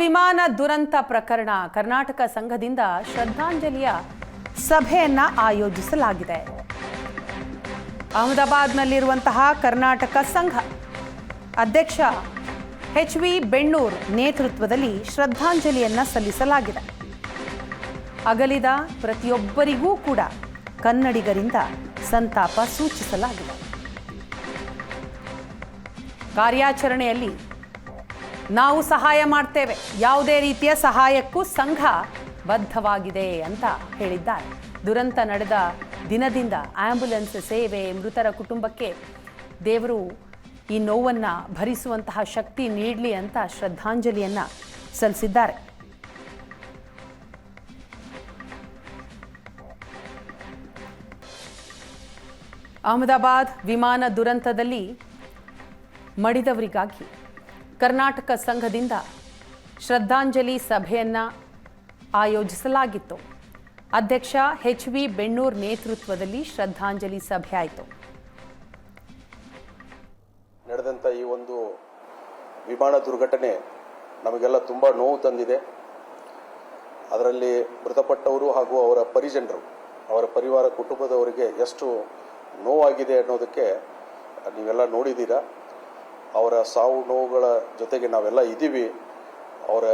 ವಿಮಾನ ದುರಂತ ಪ್ರಕರಣ ಕರ್ನಾಟಕ ಸಂಘದಿಂದ ಶ್ರದ್ಧಾಂಜಲಿಯ ಸಭೆಯನ್ನ ಆಯೋಜಿಸಲಾಗಿದೆ. ಅಹಮದಾಬಾದ್ನಲ್ಲಿರುವಂತಹ ಕರ್ನಾಟಕ ಸಂಘ ಅಧ್ಯಕ್ಷ ಎಚ್ ವಿ ಬೆಣ್ಣೂರ್ ನೇತೃತ್ವದಲ್ಲಿ ಶ್ರದ್ಧಾಂಜಲಿಯನ್ನ ಸಲ್ಲಿಸಲಾಗಿದೆ. ಅಗಲಿದ ಪ್ರತಿಯೊಬ್ಬರಿಗೂ ಕೂಡ ಕನ್ನಡಿಗರಿಂದ ಸಂತಾಪ ಸೂಚಿಸಲಾಗಿದೆ. ಕಾರ್ಯಾಚರಣೆಯಲ್ಲಿ ನಾವು ಸಹಾಯ ಮಾಡ್ತೇವೆ. ಯಾವುದೇ ರೀತಿಯ ಸಹಾಯಕ್ಕೂ ಸಂಘ ಬದ್ಧವಾಗಿದೆ ಅಂತ ಹೇಳಿದ್ದಾರೆ. ದುರಂತ ನಡೆದ ದಿನದಿಂದ ಆಂಬ್ಯುಲೆನ್ಸ್ ಸೇವೆ ಮೃತರ ಕುಟುಂಬಕ್ಕೆ ದೇವರು ಈ ನೋವನ್ನು ಭರಿಸುವಂತಹ ಶಕ್ತಿ ನೀಡಲಿ ಅಂತ ಶ್ರದ್ಧಾಂಜಲಿಯನ್ನು ಸಲ್ಲಿಸಿದ್ದಾರೆ. ಅಹಮದಾಬಾದ್ ವಿಮಾನ ದುರಂತದಲ್ಲಿ ಮಡಿದವರಿಗಾಗಿ ಕರ್ನಾಟಕ ಸಂಘದಿಂದ ಶ್ರದ್ಧಾಂಜಲಿ ಸಭೆಯನ್ನು ಆಯೋಜಿಸಲಾಗಿತ್ತು. ಅಧ್ಯಕ್ಷ ಎಚ್ ವಿ ಬೆಣ್ಣೂರ್ ನೇತೃತ್ವದಲ್ಲಿ ಶ್ರದ್ಧಾಂಜಲಿ ಸಭೆ ಆಯಿತು. ನಡೆದಂಥ ಈ ಒಂದು ವಿಮಾನ ದುರ್ಘಟನೆ ನಮಗೆಲ್ಲ ತುಂಬ ನೋವು ತಂದಿದೆ. ಅದರಲ್ಲಿ ಮೃತಪಟ್ಟವರು ಹಾಗೂ ಅವರ ಪರಿಜನರು, ಅವರ ಪರಿವಾರ ಕುಟುಂಬದವರಿಗೆ ಎಷ್ಟು ನೋವಾಗಿದೆ ಅನ್ನೋದಕ್ಕೆ ನೀವೆಲ್ಲ ನೋಡಿದ್ದೀರಾ? ಅವರ ಸಾವು ನೋವುಗಳ ಜೊತೆಗೆ ನಾವೆಲ್ಲ ಇದ್ದೀವಿ. ಅವರ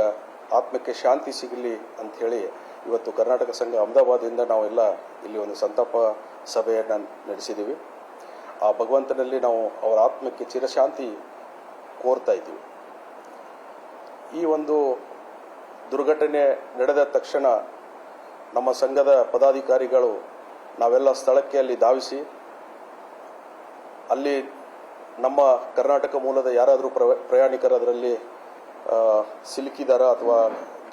ಆತ್ಮಕ್ಕೆ ಶಾಂತಿ ಸಿಗಲಿ ಅಂಥೇಳಿ ಇವತ್ತು ಕರ್ನಾಟಕ ಸಂಘ ಅಹಮದಾಬಾದಿಂದ ನಾವೆಲ್ಲ ಇಲ್ಲಿ ಒಂದು ಸಂತಾಪ ಸಭೆಯನ್ನು ನಡೆಸಿದ್ದೀವಿ. ಆ ಭಗವಂತನಲ್ಲಿ ನಾವು ಅವರ ಆತ್ಮಕ್ಕೆ ಚಿರಶಾಂತಿ ಕೋರ್ತಾ ಇದ್ದೀವಿ. ಈ ಒಂದು ದುರ್ಘಟನೆ ನಡೆದ ತಕ್ಷಣ ನಮ್ಮ ಸಂಘದ ಪದಾಧಿಕಾರಿಗಳು ನಾವೆಲ್ಲ ಸ್ಥಳಕ್ಕೆ ಅಲ್ಲಿ ಧಾವಿಸಿ, ಅಲ್ಲಿ ನಮ್ಮ ಕರ್ನಾಟಕ ಮೂಲದ ಯಾರಾದರೂ ಪ್ರಯಾಣಿಕರು ಅದರಲ್ಲಿ ಸಿಲುಕಿದಾರ ಅಥವಾ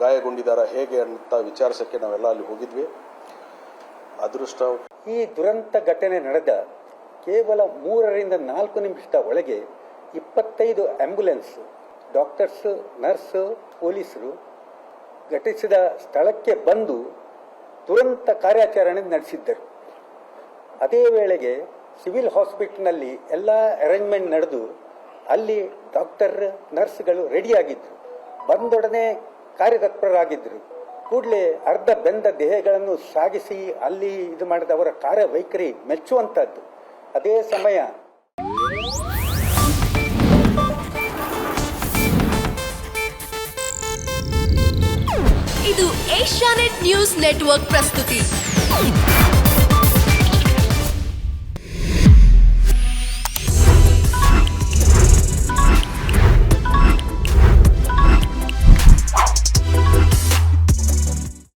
ಗಾಯಗೊಂಡಿದಾರ ಹೇಗೆ ಅಂತ ವಿಚಾರಿಸೋಕ್ಕೆ ನಾವೆಲ್ಲ ಅಲ್ಲಿ ಹೋಗಿದ್ವಿ. ಅದೃಷ್ಟ ಈ ದುರಂತ ಘಟನೆ ನಡೆದ ಕೇವಲ ಮೂರರಿಂದ ನಾಲ್ಕು ನಿಮಿಷದ ಒಳಗೆ ಇಪ್ಪತ್ತೈದು ಆಂಬ್ಯುಲೆನ್ಸ್, ಡಾಕ್ಟರ್ಸ್, ನರ್ಸ್, ಪೊಲೀಸರು ಘಟಿಸಿದ ಸ್ಥಳಕ್ಕೆ ಬಂದು ತುರಂತ ಕಾರ್ಯಾಚರಣೆ ನಡೆಸಿದ್ದರು. ಅದೇ ವೇಳೆಗೆ ಸಿವಿಲ್ ಹಾಸ್ಪಿಟ್ಲ್ನಲ್ಲಿ ಎಲ್ಲ ಅರೇಂಜ್ಮೆಂಟ್ ನಡೆದು ಅಲ್ಲಿ ಡಾಕ್ಟರ್, ನರ್ಸ್ಗಳು ರೆಡಿಯಾಗಿದ್ದರು ಬಂದೊಡನೆ ಕಾರ್ಯತತ್ಪರರಾಗಿದ್ದರು ಕೂಡಲೇ ಅರ್ಧ ಬೆಂದ ದೇಹಗಳನ್ನು ಸಾಗಿಸಿ ಅಲ್ಲಿ ಇದು ಮಾಡಿದ ಅವರ ಕಾರ್ಯವೈಖರಿ ಮೆಚ್ಚುವಂಥದ್ದು. ಅದೇ ಸಮಯ ಇದು ಏಷ್ಯಾನೆಟ್ ನ್ಯೂಸ್ ನೆಟ್ವರ್ಕ್ ಪ್ರಸ್ತುತಿ.